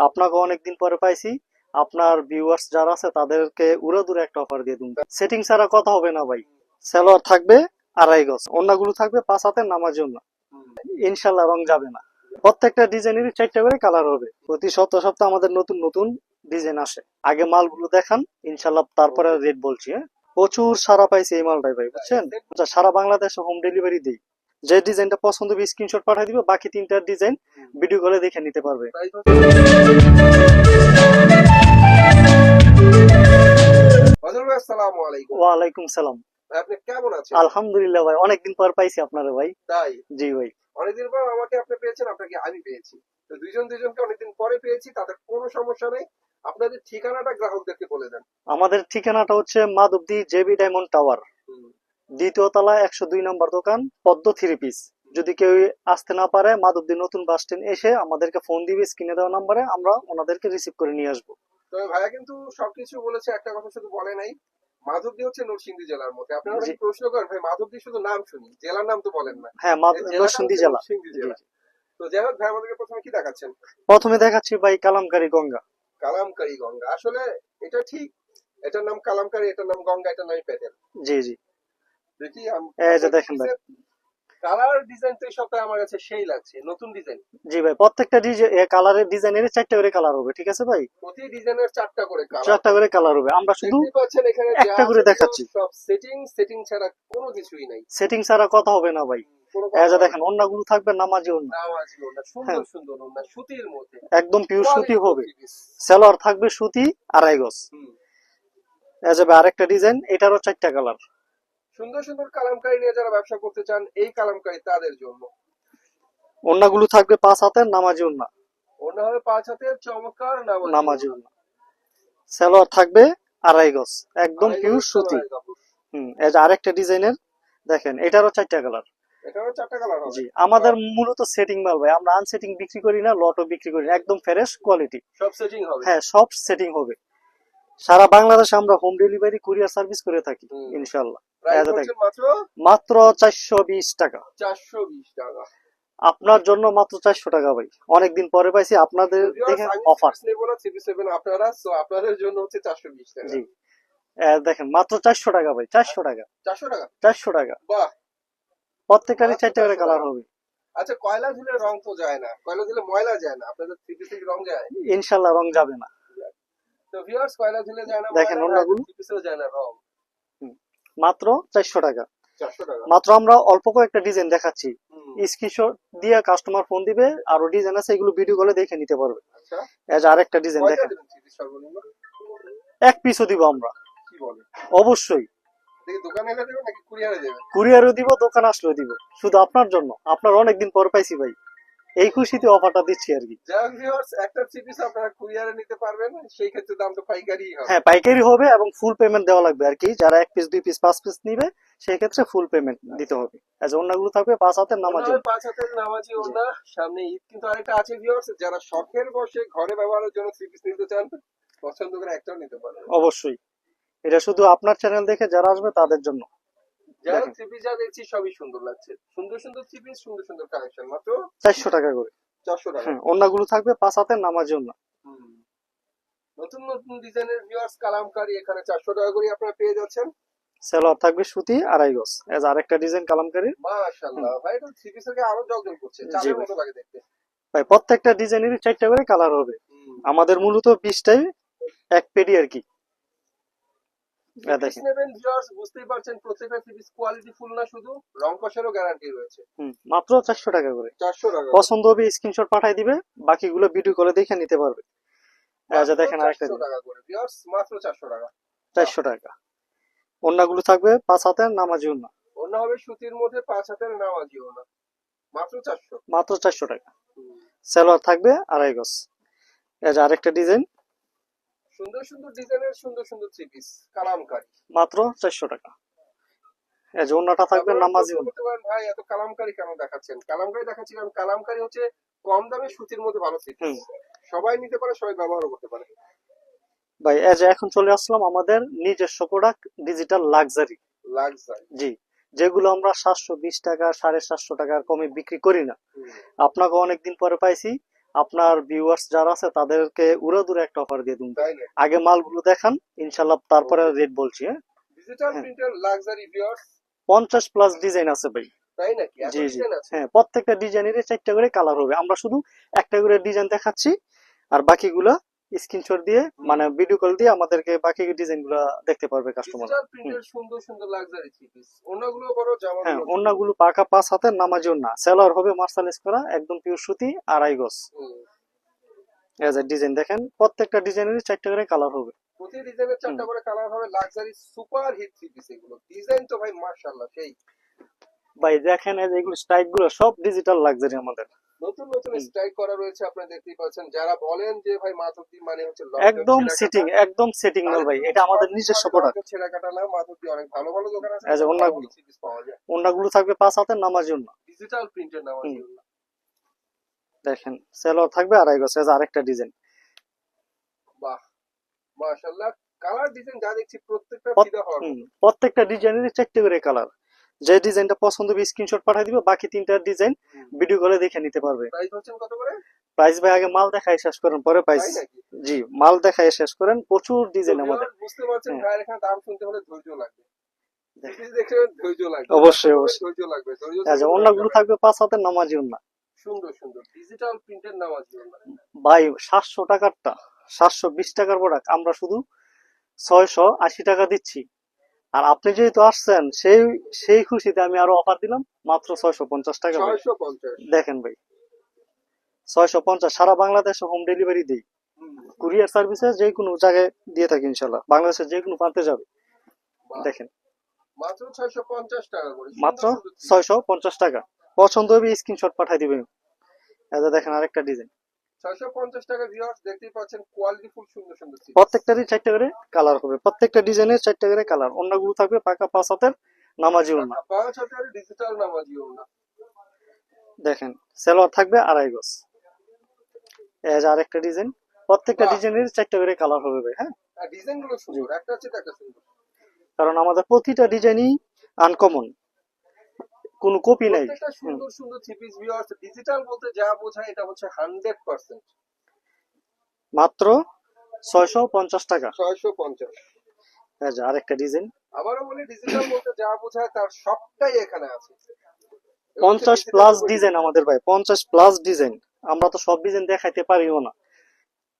আপনাকে অনেকদিন পরে পাইছি। আপনার ভিউয়ার্স যারা আছে, তাদেরকে উড়ে দূরে একটা অফার দিয়ে দিন। সেটিং ছাড়া কথা হবে না ভাই। সালোয়ার থাকবে আড়াই গজ। অন্যগুলো থাকবে পাঁচ হাতের নামার জন্য। ইনশাল্লাহ রং যাবে না। প্রত্যেকটা ডিজাইনেরই চারটা করে কালার হবে। প্রতি সপ্তাহ সপ্তাহ আমাদের নতুন নতুন ডিজাইন আসে। আগে মালগুলো দেখান ইনশাল্লাহ তারপরে রেট বলছি হ্যাঁ? প্রচুর সারা পাইছে এই মালটাই ভাই, বুঝছেন? সারা বাংলাদেশে হোম ডেলিভারি দিই। যে ডিজাইনটা পছন্দ হবে স্ক্রিনশট পাঠিয়ে দিবে বাকি তিনটা ডিজাইন ভিডিও কলে দেখে নিতে পারবে। ওয়ালাইকুম সালাম। ভাই, আপনি কেমন আছেন? আলহামদুলিল্লাহ ভাই অনেকদিন পর পাইছি আপনারা ভাই। তাই? জি ভাই। অনেকদিন পর আমাকে আপনি পেয়েছেন আপনাকে আমি পেয়েছি। তো দুইজন দুইজনকে অনেকদিন পরে পেয়েছি তাদের কোনো সমস্যা নেই। আপনাদের ঠিকানাটা গ্রাহকদেরকে বলে দেন। আমাদের ঠিকানাটা হচ্ছে মাধবদী জেবি ডায়মন্ড টাওয়ার। দ্বিতীয় তলা একশো দুই নম্বর দোকান পদ্ম থ্রি পিস যদি কেউ আসতে না পারে মাধবদী নতুন বাস স্ট্যান্ড এসে আমাদেরকে ফোন দিবে স্ক্রিনে দেওয়া নাম্বারে আমরা ওনাদেরকে রিসিভ করে নিয়ে আসব। তবে ভাইয়া কিন্তু সবকিছু বলেছে একটা কথা শুধু বলে নাই। মাধবদী হচ্ছে নরসিংদী জেলার মধ্যে। আপনারা। অনেক প্রশ্ন করেন ভাই মাধবদী শুধু নাম শুনি জেলার নাম তো বলেন না। হ্যাঁ নরসিংদী জেলা। তো যাই হোক ভাই আমাদেরকে প্রথমে কি দেখাচ্ছেন? প্রথমে দেখাচ্ছি ভাই কালামকারী গঙ্গা। কালামকারী গঙ্গা। আসলে এটা ঠিক এটার নাম কালামকারী এটার নাম গঙ্গা এটার নাম পেটেল জি জি। এই যে দেখেন ভাই। কালার ডিজাইন তো এই সপ্তাহে আমার কাছে সেই লাগছে নতুন ডিজাইন জি ভাই প্রত্যেকটা কালারের ডিজাইনের চারটা করে কালার হবে ঠিক আছে ভাই? প্রতি ডিজাইনের চারটা করে কালার চারটা করে কালার হবে। আমরা শুধু পাচ্ছেন এখানে একটা করে আছে দেখাচ্ছি। সব সেটিং সেটিং ছাড়া কোনো কিছুই নাই। সেটিং ছাড়া কথা হবে না ভাই। এই যে দেখেন অন্যগুলো থাকবে নামাজি অন্য। সুন্দর হ্যাঁ। সুন্দর সুতির মধ্যে। একদম পিওর সুতি হবে। সেলোয়ার থাকবে সুতি আড়াই গজ। এই যে আরেকটা ডিজাইন এটারও চারটা কালার সুন্দর সুন্দর কালামকারী নিয়ে যারা ব্যবসা করতে চান এই কালামকারী তাদের জন্য। অন্যগুলো থাকবে পাঁচ হাতের নামাজি অন্য অন্য হবে পাঁচ হাতের চমৎকার নামাজি অন্য সেলোয়ার থাকবে আড়াই গজ একদম পিওর সুতি। হুম এই যে আরেকটা ডিজাইনের দেখেন এটারও চারটা কালার এটারও চারটা কালার হবে। জি আমাদের মূলত সেটিং মাল ভাই আমরা আনসেটিং বিক্রি করি না লটও বিক্রি করি না একদম ফ্রেশ কোয়ালিটি সব সেটিং হবে। হ্যাঁ সব সেটিং হবে। সারা বাংলাদেশে আমরা হোম ডেলিভারি কুরিয়ার সার্ভিস করে থাকি। ইনশাল্লাহ মাত্র চারশো বিশ টাকা। চারশো বিশ টাকা। আপনার জন্য মাত্র চারশো টাকা ভাই। অনেকদিন পরে পাইছি আপনাদের দেখে অফার নেব না সিপি সেভেন আপনারা তো আপনাদের জন্য হচ্ছে চারশো বিশ টাকা। জি। দেখেন মাত্র চারশো টাকা ভাই চারশো টাকা। চারশো টাকা? চারশো টাকা। বাহ। প্রত্যেকটারই চারটে করে কালার হবে। আচ্ছা কয়লা ঝুলে রং তো যায় না। কয়লা ঝুলে ময়লা যায় না। আপনাদের সিপি রং যায়? ইনশাল্লাহ রং যাবে না। তো ভিউয়ার্স কয়লা ঝুলে যায় না দেখেন অন্যগুলো। যায় না রং। মাত্র চারশো টাকা। মাত্র আমরা অল্প কয়েকটা ডিজাইন দেখাচ্ছি। স্ক্রিনশট দিয়ে কাস্টমার ফোন দিবে আরও ডিজাইন আছে এগুলো ভিডিও কলে দেখে নিতে পারবে। যে আরেকটা ডিজাইন দেখেন এক পিসও দিব আমরা। অবশ্যই। কুরিয়ারও দিব দোকান আসলেও দিব। শুধু আপনার জন্য। আপনার অনেকদিন পর পাইছি ভাই। এই খুশিতে অফারটা দিচ্ছি আর কি। একটা সিপিস আপনারা কুরিয়ারে নিতে পারবেন সেই ক্ষেত্রে দাম তো পাইকারি হবে। হ্যাঁ পাইকারি হবে এবং ফুল পেমেন্ট দেওয়া লাগবে আর কি। যারা এক পিস দুই পিস পাঁচ পিস নিবে সেই ক্ষেত্রে ফুল পেমেন্ট দিতে হবে। আচ্ছা অন্যগুলো থাকবে পাঁচ হাতের নামাজ পাঁচ হাতের নামাজি ওনা সামনে ঈদ কিন্তু আরেকটা আছে ভিউয়ার্স যারা শখের বসে ঘরে ব্যবহারের জন্য সিপিস নিতে চান পছন্দ করে একটাও নিতে পারেন অবশ্যই। এটা শুধু আপনার চ্যানেল দেখে যারা আসবে তাদের জন্য। হোক দেখেন। যা দেখছি সবই সুন্দর লাগছে। সুন্দর সুন্দর সিপিস সুন্দর সুন্দর কালেকশন মাত্র চারশো টাকা করে। চারশো টাকা। হ্যাঁ অন্যগুলো থাকবে পাঁচ হাতের নামাজ জন্য। নতুন নতুন ডিজাইনের ভিউয়ার্স কালামকারী এখানে চারশো টাকা করে আপনারা পেয়ে যাচ্ছেন। সেলোয়ার থাকবে সুতি আড়াই গজ। এজ আরেকটা ডিজাইন কালামকারী মাশাআল্লাহ। ভাই এটা সিপিস থেকে আরও জগজগ করছে। ভাই। মতো লাগে দেখতে। ভাই প্রত্যেকটা ডিজাইনেরই চারটা করে কালার হবে। আমাদের মূলত বিশটাই এক পেডি আর কি। ভিউয়ার্স বুঝতেই পারছেন প্রত্যেকটা কোয়ালিটি ফুল না শুধু রং কষারও গ্যারান্টি রয়েছে। হুম, মাত্র চারশো টাকা করে। চারশো টাকা পছন্দ হবে স্ক্রিনশট পাঠিয়ে দিবে বাকিগুলো ভিডিও করে দেখে নিতে পারবে। এই দেখেন আরেকটা টাকা করে ভিউয়ার্স মাত্র চারশো টাকা। চারশো টাকা। অন্যগুলো থাকবে পাঁচ হাতের নামাজি অন্য অন্য হবে সুতির মধ্যে পাঁচ হাতের নামাজিও না মাত্র চারশো। মাত্র চারশো টাকা। সেলোয়ার থাকবে আড়াই গজ। আরেকটা ডিজাইন সুন্দর সুন্দর ডিজাইনের সুন্দর সুন্দর থ্রি পিস কালামকারী। মাত্র চারশো টাকা। এই যে অন্যটা থাকবে নামাজি ভাই এত কালামকারী কেন দেখাচ্ছেন? কালামকারী দেখাচ্ছি কারণ কালামকারী হচ্ছে কম দামে সুতির মধ্যে ভালো থ্রি। সবাই নিতে পারে সবাই ব্যবহারও করতে পারে। ভাই এই যে এখন চলে আসলাম আমাদের নিজস্ব প্রোডাক্ট ডিজিটাল লাক্সারি লাক্সারি জি যেগুলো আমরা সাতশো বিশ টাকা সাড়ে সাতশো টাকার কমে বিক্রি করি না। আপনাকে অনেকদিন পরে পাইছি আপনার ভিউয়ার্স যারা আছে তাদেরকে উড়াদুরে একটা অফার দিয়ে দিন। আগে মালগুলো দেখান ইনশাল্লাহ তারপরে রেট বলছি হ্যাঁ? ডিজিটাল। প্রিন্টার লাক্সারি ভিউয়ার্স পঞ্চাশ প্লাস ডিজাইন আছে ভাই। তাই নাকি? জি জি। হ্যাঁ প্রত্যেকটা ডিজাইনের চারটা করে কালার হবে। আমরা শুধু একটা করে ডিজাইন দেখাচ্ছি আর বাকিগুলা স্ক্রিনশট দিয়ে মানে ভিডিও কল দিয়ে আমাদেরকে বাকি ডিজাইনগুলা দেখতে পারবে কাস্টমার সুন্দর সুন্দর লাক্সারি থ্রি অন্যগুলো বড় জামা হ্যাঁ পাকা পাঁচ হাতের নামাজিও না। সেলার হবে মার্সালাইজ করা একদম পিওর সুতি আড়াই গজ। এই যে ডিজাইন দেখেন প্রত্যেকটা ডিজাইনের চারটা করে কালার হবে। প্রতি ডিজাইনের চারটা করে কালার হবে luxury super hit three piece এগুলো। ডিজাইন তো ভাই মাশাআল্লাহ সেই। ভাই দেখেন এই যে এগুলো স্ট্রাইকগুলো সব ডিজিটাল লাক্সারি আমাদের। নতুন নতুন স্ট্রাইক করা রয়েছে আপনারা দেখতেই পাচ্ছেন। যারা বলেন যে ভাই মাধবদী মানে হচ্ছে একদম সিটিং। একদম সেটিং মাল ভাই এটা আমাদের নিজস্ব প্রোডাক্ট ছেঁড়া কাটা না মাধবদী অনেক ভালো ভালো দোকান আছে। পাওয়া যায়। অন্যগুলো থাকবে পাঁচ হাতের নামাজিও না ডিজিটাল প্রিন্টের নাম হুম। দেখেন সেলার থাকবে আড়াই গজ আরেকটা ডিজাইন বাহ মাশাআল্লাহ। কালার ডিজাইন যা দেখছি প্রত্যেকটা প্রত্যেকটা ডিজাইনের চারটে করে কালার যে ডিজাইনটা পছন্দ হবে স্ক্রিনশট পাঠিয়ে দিবে বাকি তিনটা ডিজাইন ভিডিও কলে দেখে নিতে পারবে। প্রাইস হচ্ছেন কত করে? ভাই আগে মাল দেখাই শেষ করেন পরে প্রাইস জি মাল দেখাই শেষ করেন প্রচুর ডিজাইন আমাদের। বুঝতে পারছেন হ্যাঁ। ভাইয়ের এখানে দাম শুনতে হলে ধৈর্য লাগবে। ধৈর্য লাগবে। অবশ্যই, অবশ্যই। ধৈর্য লাগবে আচ্ছা অন্যগুলো থাকবে পাঁচ হাতের নামাজি না সুন্দর সুন্দর। ডিজিটাল প্রিন্টের ভাই টাকারটা টাকার প্রোডাক্ট আমরা শুধু ছয়শো আশি টাকা দিচ্ছি। আর আপনি যেহেতু আসছেন সেই সেই খুশিতে আমি আরও অফার দিলাম মাত্র ছয়শো পঞ্চাশ টাকা দেখেন ভাই ছয়শো পঞ্চাশ সারা বাংলাদেশে হোম ডেলিভারি দিই। কুরিয়ার সার্ভিসে যে কোনো জায়গায় দিয়ে থাকি ইনশাল্লাহ বাংলাদেশের যে কোনো প্রান্তে যাবে। দেখেন। মাত্র ছয়শো পঞ্চাশ টাকা পছন্দ হবে স্ক্রিনশট পাঠিয়ে দিবেন। দেখেন আরেকটা ডিজাইন ছয়শো পঞ্চাশ টাকা ভিউয়ার্স দেখতেই পাচ্ছেন কোয়ালিটি ফুল সুন্দর সুন্দর। প্রত্যেকটারই চারটা করে কালার হবে। প্রত্যেকটা ডিজাইনের চারটা করে কালার অন্যগুলো থাকবে পাকা পাঁচ হাতের নামাজি না পাঁচ হাজার ডিজিটাল নামাজি ওনা দেখেন সেলোয়ার থাকবে আড়াই গজ। যে আরেকটা ডিজাইন প্রত্যেকটা। ডিজাইনের চারটা করে কালার হবে ভাই, হ্যাঁ? আর ডিজাইনগুলো সুন্দর। একটা হচ্ছে একটা সুন্দর। কারণ আমাদের প্রতিটা ডিজাইনই আনকমন কোনো কপি নাই। সুন্দর সুন্দর থ্রি পিস ভিউয়ার্স ডিজিটাল বলতে যা বোঝায় এটা হচ্ছে হান্ড্রেড পার্সেন্ট মাত্র ছয়শো পঞ্চাশ টাকা। ছয়শো পঞ্চাশ। এই আরেকটা ডিজাইন আবারও বলি ডিজিটাল বলতে যা বোঝায় তার সবটাই এখানে আছে। এবং পঞ্চাশ digital প্লাস ডিজাইন আমাদের ভাই পঞ্চাশ প্লাস ডিজাইন আমরা তো সব ডিজাইন দেখাইতে পারিও না।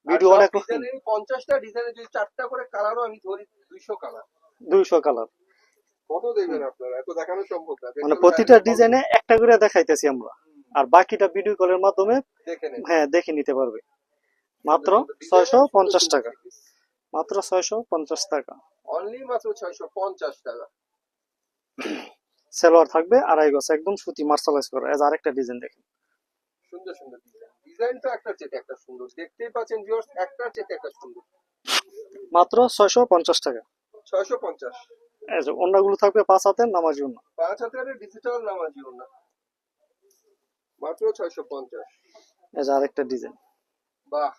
ভিডিও অনেক ডিজাইনের পঞ্চাশটা ডিজাইনের যদি চারটা করে কালারও আমি ধরি দুইশো কালার দুইশো কালার কত দেখবেন আপনারা এত দেখানো সম্ভব না মানে প্রতিটা ডিজাইনে একটা করে দেখাইতেছি আমরা। আর বাকিটা ভিডিও কলের মাধ্যমে হ্যাঁ দেখে নিতে পারবে। মাত্র ছয়শো পঞ্চাশ টাকা। মাত্র ছয়শো পঞ্চাশ টাকা। অনলি মাত্র ছয়শো পঞ্চাশ টাকা। সেলোয়ার থাকবে আড়াই গজ একদম সুতি মার্শালাইজ করা। এজ আরেকটা ডিজাইন দেখেন। সুন্দর সুন্দর ডিজাইন ডিজাইন তো একটা চেটে একটা সুন্দর। দেখতেই পাচ্ছেন ভিউয়ার্স একটা চেটে একটা সুন্দর। মাত্র ছয়শো পঞ্চাশ টাকা। ছয়শো পঞ্চাশ। এই যে অন্যগুলো থাকবে পাঁচ হাতের নামাজি অন্য। পাঁচ হাজারের ডিজিটাল নামাজি মাত্র ছয়শো পঞ্চাশ। এই যে আরেকটা ডিজাইন। বাহ।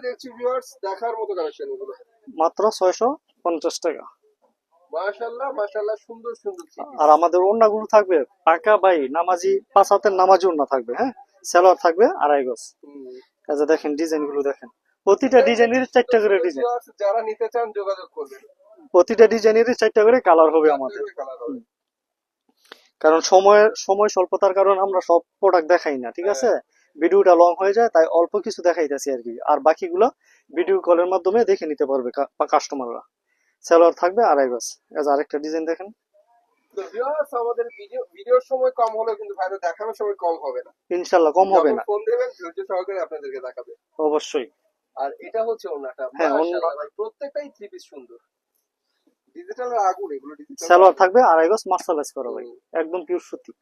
দেখছি ভিউয়ার্স দেখার মতো কালেকশন এগুলো। মাত্র ছয়শো পঞ্চাশ টাকা। সুন্দর সুন্দর আর আমাদের থাকবে পাকা বাই নামাজি পাঁচ হাতের নামাজি থাকবে হ্যাঁ? সেলোয়ার থাকবে আড়াই গজ। এই যে দেখেন ডিজাইনগুলো দেখেন। প্রতিটা ডিজাইনের চারটা করে ডিজাইন। যারা নিতে চান যোগাযোগ করবেন। প্রতিটা ডিজাইনের চারটা করে কালার হবে আমাদের। কারণ সময়ের সময় স্বল্পতার কারণে আমরা সব প্রোডাক্ট দেখাই না ঠিক আছে? ভিডিওটা লং হয়ে যায় তাই অল্প কিছু দেখাইতেছি আর কি। আর বাকিগুলো ভিডিও কলের মাধ্যমে দেখে নিতে পারবে কাস্টমাররা সেলোয়ার থাকবে আড়াই এই যে আরেকটা ডিজাইন দেখেন। তো ভিউয়ার্স আমাদের ভিডিও ভিডিওর সময় কম হলেও কিন্তু ভাইরা দেখানোর সময় কম হবে না। ইনশাল্লাহ কম হবে না। ফোন দেবেন ধৈর্য সহকারে আপনাদেরকে দেখাবে। অবশ্যই। আর এটা হচ্ছে ওনাটা হ্যাঁ, মাশাআল্লাহ প্রত্যেকটাই থ্রি পিস সুন্দর। ডিজিটাল আগুন এগুলো ডিজিটাল সেলোয়ার থাকবে আড়াই গজ মার্শালাইজ করা ভাই। একদম পিওর সুতি।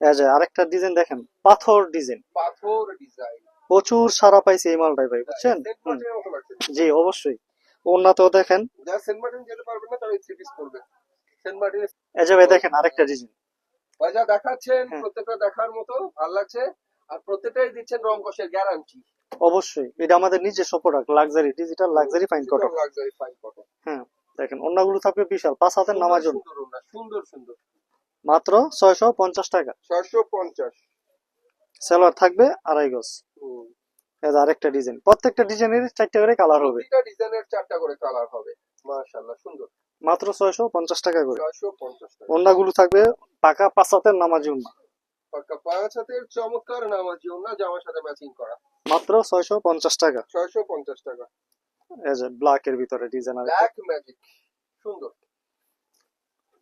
এই যে আরেকটা ডিজাইন দেখেন পাথর ডিজাইন পাথর ডিজাইন প্রচুর সারা পাইছে এই মালটাই ভাই বুঝছেন? মতো লাগছে। জি অবশ্যই। ওনাতেও দেখেন। যারা সেন্ট মার্টিন যেতে পারবেন না তারা থ্রি পিস করবে। সেন্ট মার্টিনের এই যে ভাই দেখেন আরেকটা ডিজাইন ভাই যা দেখাচ্ছেন হ্যাঁ। প্রত্যেকটা দেখার মতো ভালো লাগছে। আর প্রত্যেকটাই দিচ্ছেন রং কষের গ্যারান্টি অবশ্যই। এটা আমাদের নিজস্ব product luxury digital luxury fine cotton luxury fine cotton হ্যাঁ দেখেন অন্যগুলো থাকবে বিশাল পাঁচ হাতের নামার জন্য। সুন্দর সুন্দর মাত্র ছয়শো পঞ্চাশ টাকা। ছয়শো পঞ্চাশ। সেলোয়ার থাকবে আড়াই গজ। আরেকটা ডিজাইন প্রত্যেকটা ডিজাইনের চারটে করে কালার হবে। ডিজাইনের চারটা করে কালার হবে। মাশাআল্লাহ সুন্দর। মাত্র ছয়শো পঞ্চাশ টাকা করে। ছয়শো পঞ্চাশ টাকা। অন্যগুলো থাকবে পাকা পাঁচ হাতের নামাজি উন্না পাক্কা। পাঁচ হাতের চমৎকার নামাজি না জামার সাথে ম্যাচিং করা। মাত্র ছয়শো পঞ্চাশ টাকা। ছয়শো পঞ্চাশ টাকা। ব্ল্যাক এর ভিতরে ডিজাইন ব্ল্যাক ম্যাজিক সুন্দর।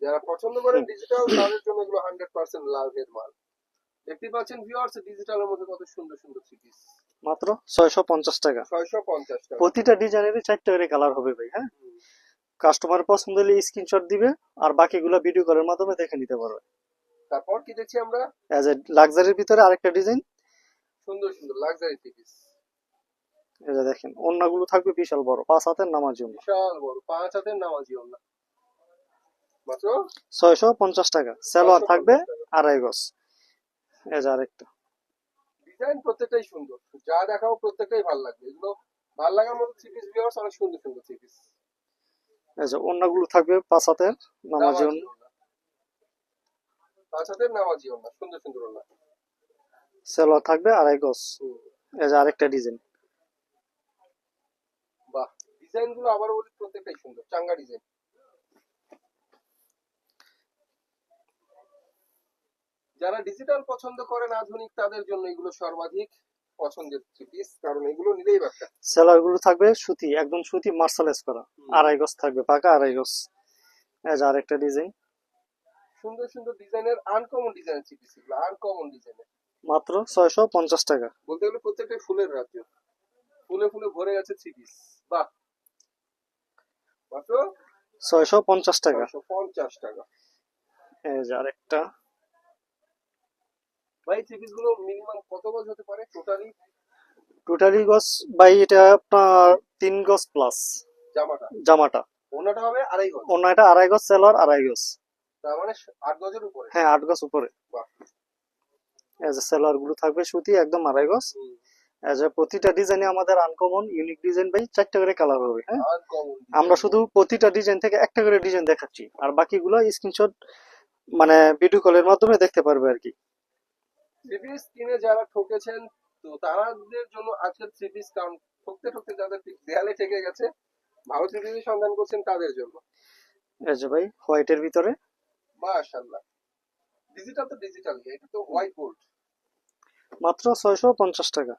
যারা পছন্দ করেন ডিজিটাল তাদের জন্য এগুলো হান্ড্রেড পার্সেন্ট মাল। দেখতে পাচ্ছেন ভিউয়ার্স ডিজিটালের মধ্যে কত সুন্দর সুন্দর সিরিজ মাত্র ছয়শো পঞ্চাশ টাকা। ছয়শো পঞ্চাশ টাকা। প্রতিটা ডিজাইনের চারটে করে কালার হবে ভাই হ্যাঁ? কাস্টমার পছন্দ হলে স্ক্রিনশট দিবে আর বাকিগুলো ভিডিও কলের মাধ্যমে দেখে নিতে পারবে। তারপর কি দেখছি আমরা? এজ এ লাক্সারির ভিতরে আরেকটা ডিজাইন সুন্দর সুন্দর লাক্সারি এই যে দেখেন অন্যগুলো থাকবে বিশাল বড় পাঁচ হাতের নামার জন্য বিশাল বড় পাঁচ হাতের নামাজি না মাত্র? ছয়শো পঞ্চাশ টাকা। সালোয়ার থাকবে আড়াই গজ। যে আরেকটা। ডিজাইন প্রত্যেকটাই সুন্দর। যা দেখাও প্রত্যেকটাই ভালো লাগবে। এগুলো ভালো লাগার মতো ভিউয়ার্স অনেক সুন্দর সুন্দর যে অন্যগুলো থাকবে পাঁচ হাতের নামার জন্য হাতের নামাজি না সুন্দর সুন্দর না সালোয়ার থাকবে আড়াই গজ এই যে আরেকটা ডিজাইন। বাহ ডিজাইনগুলো আবার বলি প্রত্যেকটাই সুন্দর চাঙ্গা ডিজাইন। যারা ডিজিটাল পছন্দ করেন আধুনিক তাদের জন্য এগুলো সর্বাধিক পছন্দের পিস কারণ এগুলো নিলেই ব্যবসা সেলারগুলো থাকবে সুতি একদম সুতি মার্শালাইজ করা। আড়াই গজ থাকবে পাকা আড়াই গজ এই যে আরেকটা ডিজাইন। সুন্দর সুন্দর ডিজাইনের আনকমন ডিজাইনের পিস এগুলো আনকমন ডিজাইনের মাত্র ছয়শো পঞ্চাশ টাকা। বলতে গেলে প্রত্যেকটাই ফুলের রাজ্য ফুলে ফুলে ভরে গেছে থ্রি পিস বাহ। মাত্র ছয়শো পঞ্চাশ টাকা। পঞ্চাশ টাকা। এই যে আরেকটা। ভাই থ্রি পিসগুলো মিনিমাম কত গজ হতে পারে টোটালি টোটালি গজ বাই এটা আপনার তিন গজ প্লাস জামাটা। জামাটা। ওনাটা হবে আড়াই গজ। এটা আড়াই গজ সেলার আড়াই গজ। তার মানে গজের উপরে? হ্যাঁ আট গজ উপরে। এই যে সেলারগুলো থাকবে সুতি একদম আড়াই গজ। প্রতিটা ডিজাইনে আমাদের আনকমন ইউনিক ডিজাইন বাই চারটা করে কালার হবে হ্যাঁ? আমরা শুধু প্রতিটা ডিজাইন থেকে একটা করে ডিজাইন দেখাচ্ছি। আর বাকিগুলো স্ক্রিনশট মানে ভিডিও কলের মাধ্যমে দেখতে পারবে আর কি। পিস কিনে যারা ঠকেছেন তো তাদের জন্য আজকের থ্রি পিস ঠকতে ঠকতে যাদের দেয়ালে ঠেকে গেছে। ভালো থ্রি সন্ধান করছেন তাদের জন্য। এই যে ভাই হোয়াইটের ভিতরে। মাশাআল্লাহ। ডিজিটাল তো ডিজিটাল এটা তো হোয়াইট বোর্ড মাত্র ছয়শো পঞ্চাশ টাকা।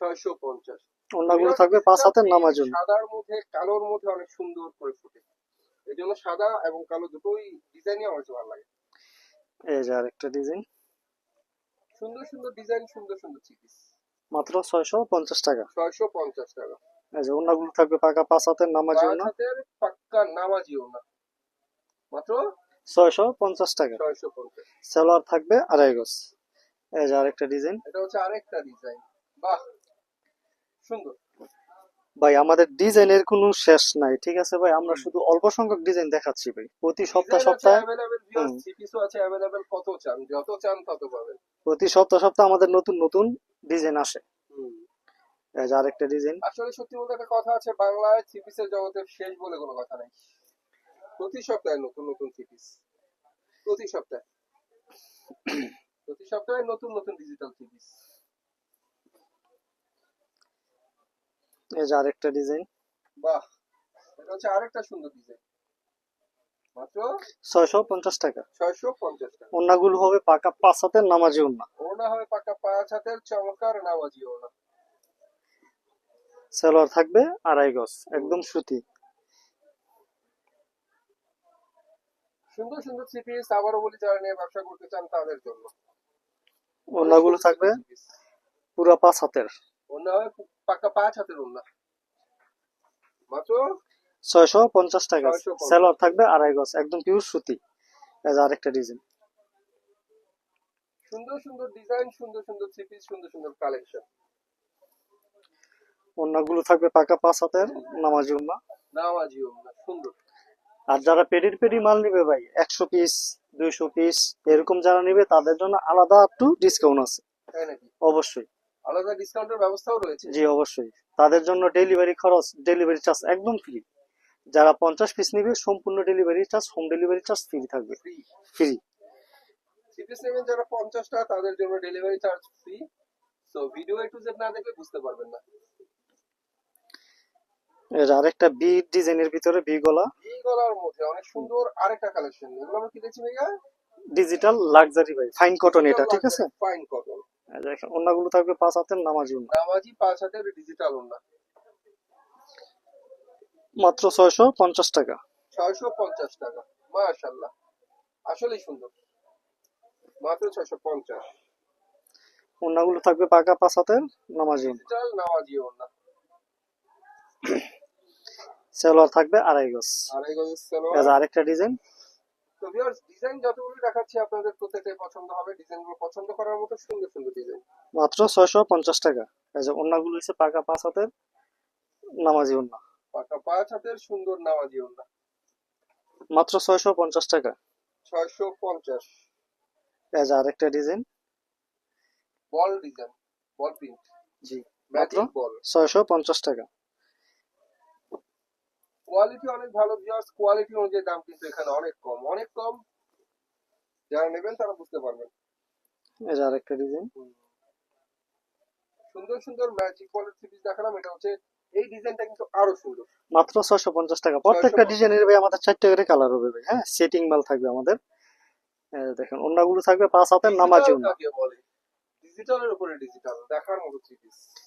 ছয়শো পঞ্চাশ। অন্যগুলো থাকবে পাঁচ হাতের নামার জন্য। সাদার মধ্যে কালোর মধ্যে অনেক সুন্দর করে ফুটে। এই জন্য সাদা এবং কালো দুটোই ডিজাইনই আমার ভালো লাগে। এই যে আরেকটা ডিজাইন সুন্দর সুন্দর ডিজাইন সুন্দর সুন্দর চিপিস মাত্র ছয়শো পঞ্চাশ টাকা। ছয়শো পঞ্চাশ টাকা। এই যে অন্যগুলো থাকবে পাকা পাঁচ হাতের নামার পাঁচ জন্য। হাতের পাক্কা নামাজিও না মাত্র ছয়শো পঞ্চাশ টাকা। পঞ্চাশ। থাকবে আড়াই গজ। এই যে আরেকটা ডিজাইন। এটা হচ্ছে আরেকটা ডিজাইন। বাহ! সুন্দর। ভাই আমাদের ডিজাইনের কোনো শেষ নাই ঠিক আছে ভাই? আমরা শুধু অল্প সংখ্যক ডিজাইন দেখাচ্ছি ভাই। প্রতি সপ্তাহ সপ্তাহে কত চান? যত চান তত পাবেন। প্রতি সপ্তাহ সপ্তাহ আমাদের নতুন নতুন ডিজাইন আসে। আরেকটা ডিজাইন। আসলে সত্যি বলতে একটা কথা আছে বাংলায় সিপিসের জগতে শেষ বলে কোনো কথা নাই। প্রতি সপ্তাহে নতুন নতুন সিপিস প্রতি সপ্তাহে। প্রতি সপ্তাহে নতুন নতুন ডিজিটাল সিপিস এই যে আরেকটা ডিজাইন বাহ! এটা হচ্ছে আরেকটা সুন্দর ডিজাইন মাত্র ছয়শো পঞ্চাশ টাকা। ছয়শো পঞ্চাশ টাকা। অন্যগুলো হবে পাকা পাঁচ হাতের নামাজি ওন্না ওনা হবে পাকা পাঁচ হাতের চমৎকার নামাজি ওনা সেলোয়ার থাকবে আড়াই গজ একদম সুতি। সুন্দর সুন্দর সিপিস আবারও বলি যারা নিয়ে ব্যবসা করতে চান তাদের জন্য। অন্যগুলো থাকবে? পুরা পাঁচ হাতের। ওনা পাকা পাঁচ হাতের ওনা মাত্র? ছয়শো পঞ্চাশ টাকা 650 সেলোয়ার থাকবে আড়াই গজ একদম পিওর সুতি। আরেকটা ডিজাইন সুন্দর সুন্দর ডিজাইন সুন্দর সুন্দর সিপিস সুন্দর সুন্দর কালেকশন অন্যগুলো থাকবে পাকা পাঁচ হাতের নামাজি ওন্না নামাজি ওনা সুন্দর। আর যারা পেডির পেডি মাল নিবে ভাই একশো পিস দুইশো পিস এরকম যারা নিবে তাদের জন্য আলাদা একটু ডিসকাউন্ট আছে। অবশ্যই। আলাদা ডিসকাউন্টের ব্যবস্থাও রয়েছে? জি অবশ্যই। তাদের জন্য ডেলিভারি খরচ ডেলিভারি চার্জ একদম ফ্রি যারা পঞ্চাশ পিস নিবে সম্পূর্ণ delivery charge home delivery charge free থাকবে। ফ্রি ফ্রি সিপিএস নেবেন যারা পঞ্চাশটা তাদের জন্য ডেলিভারি চার্জ ফ্রি তো ভিডিও এ টু জেড না দেখলে বুঝতে পারবেন না। এর আরেকটা বি ডিজাইনের ভিতরে বি গলা। এই গলার মধ্যে অনেক সুন্দর আরেকটা কালেকশন এগুলো আমরা কি দেখছি ভাইয়া? ডিজিটাল লাক্সারি ভাই ফাইন কটন এটা ঠিক আছে? ফাইন কটন দেখেন অন্যগুলো থাকবে পাঁচ হাতের নামাজি ওড়না। নামাজি পাঁচ হাতের ডিজিটাল ওন্না মাত্র ছয়শো পঞ্চাশ টাকা। ছয়শো পঞ্চাশ টাকা মাশাল্লাহ আসলেই সুন্দর। মাত্র ছয়শো পঞ্চাশ। অন্যগুলো থাকবে পাকা পাঁচ হাতের নামাজি। ডিজিটাল নামাজি ওন্না সেলোয়ার থাকবে আড়াই গজ। গজের এই সালোয়ার আরেকটা ডিজাইন। তো ভিউয়ার্স ডিজাইন যতগুলো দেখাচ্ছি আপনাদের প্রত্যেকটাই পছন্দ হবে। ডিজাইনগুলো পছন্দ করার মতো সুন্দর সুন্দর ডিজাইন। মাত্র ছয়শো পঞ্চাশ টাকা। এই যে অন্যগুলো হচ্ছে পাকা পাঁচ হাতের নামাজি ওড়না পাকা পাঁচ হাতের সুন্দর নামাজি ওন্না। মাত্র ছয়শো পঞ্চাশ টাকা। ছয়শো পঞ্চাশ। এই যে আরেকটা design. Ball design ball print. জি মাত্র ম্যাজিক বল। ছয়শো পঞ্চাশ টাকা। কোয়ালিটি অনেক ভালো ভিউয়ার্স কোয়ালিটি অনুযায়ী দাম কিন্তু এখানে অনেক কম। অনেক কম যারা নেবেন তারা বুঝতে পারবেন। এই ডিজাইন সুন্দর সুন্দর ম্যাজিক পিস দেখালাম এটা হচ্ছে এই ডিজাইনটা কিন্তু আরও সুন্দর। মাত্র ছয়শো পঞ্চাশ টাকা। প্রত্যেকটা 650 ডিজাইনের ভাই আমাদের চারটে করে কালার হবে ভাই হ্যাঁ? সেটিং মাল থাকবে আমাদের। দেখেন অন্যগুলো থাকবে পাঁচ হাতের কাকে বলে? ডিজিটালের উপরে ডিজিটাল দেখার মতো থ্রি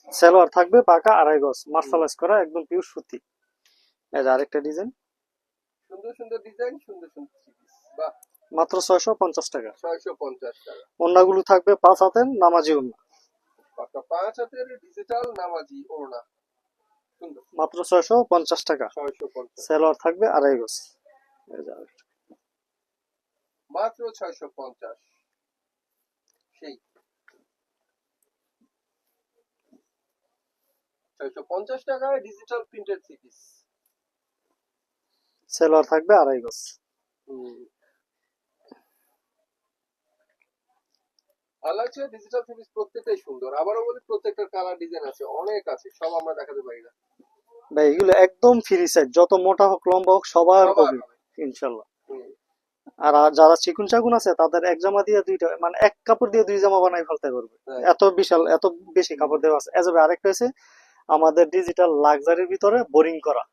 সেলোয়ার থাকবে পাকা আড়াই গজ মার্শালাইজ করা একদম পিওর সুতি। এই যে আরেকটা ডিজাইন সুন্দর সুন্দর ডিজাইন সুন্দর সুন্দর বাহ। মাত্র ছয়শো পঞ্চাশ টাকা। ছয়শো পঞ্চাশ টাকা। অন্যগুলো থাকবে পাঁচ হাতের নামাজি পাকা পাঁচ হাতের ডিজিটাল নামাজি সুন্দর। মাত্র ছয়শো পঞ্চাশ টাকা। ছয়শো পঞ্চাশ। সেলোয়ার থাকবে আড়াই গজ। এই যে মাত্র ছয়শো পঞ্চাশ। সেই। ছয়শো পঞ্চাশ টাকায় ডিজিটাল প্রিন্টেড পিস সেলোয়ার থাকবে আড়াই গজ। আলাচে ডিজিটাল থ্রি প্রত্যেকটাই সুন্দর। আবারও বলি প্রত্যেকটার কালার ডিজাইন আছে অনেক আছে সব আমরা দেখাতে পারি না। ভাই এগুলো একদম ফ্রি সাইজ যত মোটা হোক লম্বা হোক সবার সবার হবে হবে। ইনশাল্লাহ। আর যারা চিকুন চাকুন আছে তাদের এক জামা দিয়ে দুইটা মানে এক কাপড় দিয়ে দুই জামা বানাই ফেলতে পারবে। এত বিশাল এত বেশি কাপড় দেওয়া আছে। আরেকটা হচ্ছে আমাদের ডিজিটাল লাক্সারির ভিতরে বোরিং করা।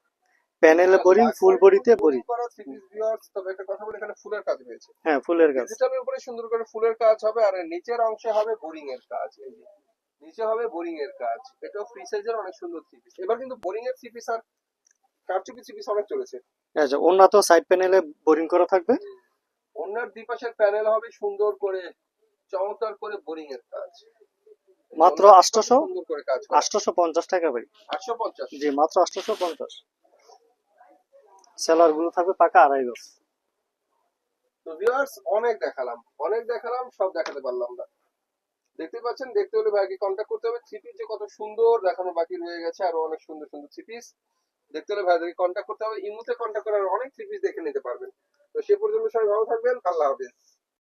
প্যানেলে বোরিং ফুল বডিতে বোরিং একটা কথা বলি ফুলের কাজ রয়েছে হ্যাঁ ফুলের গাছ। ডিজিটালের উপরে সুন্দর করে ফুলের কাজ হবে আর নিচের অংশে হবে বোরিং এর কাজ নিচে হবে বোরিং এর কাজ এটাও ফ্রি সাইজের অনেক সুন্দর থ্রি এবার কিন্তু বোরিং এর থ্রি আর কারচুপি থ্রি অনেক চলেছে যে অন্য তো সাইড প্যানেলে বোরিং করা থাকবে? অন্যার দুই প্যানেল হবে সুন্দর করে চমৎকার করে বোরিং এর কাজ মাত্র আটশোশো? কাজ আটশোশো পঞ্চাশ টাকা ভাই আটশো পঞ্চাশ জি, মাত্র আটশোশো পঞ্চাশ। সেলারগুলো থাকবে পাকা আড়াই গজ। তো ভিউয়ার্স অনেক দেখালাম। অনেক দেখালাম, সব দেখাতে পারলাম না। দেখতে পাচ্ছেন, দেখতে হলে ভাইকে কন্ট্যাক্ট করতে হবে। থ্রি পিস যে কত সুন্দর দেখানো বাকি রয়ে গেছে, আরও অনেক সুন্দর সুন্দর থ্রি পিস দেখতে হলে ভাইদেরকে কন্ট্যাক্ট করতে হবে। ইমুতে কন্ট্যাক্ট করে অনেক থ্রি পিস দেখে নিতে পারবেন। তো সে পর্যন্ত সবাই ভালো থাকবেন। আল্লাহ হাফিজ।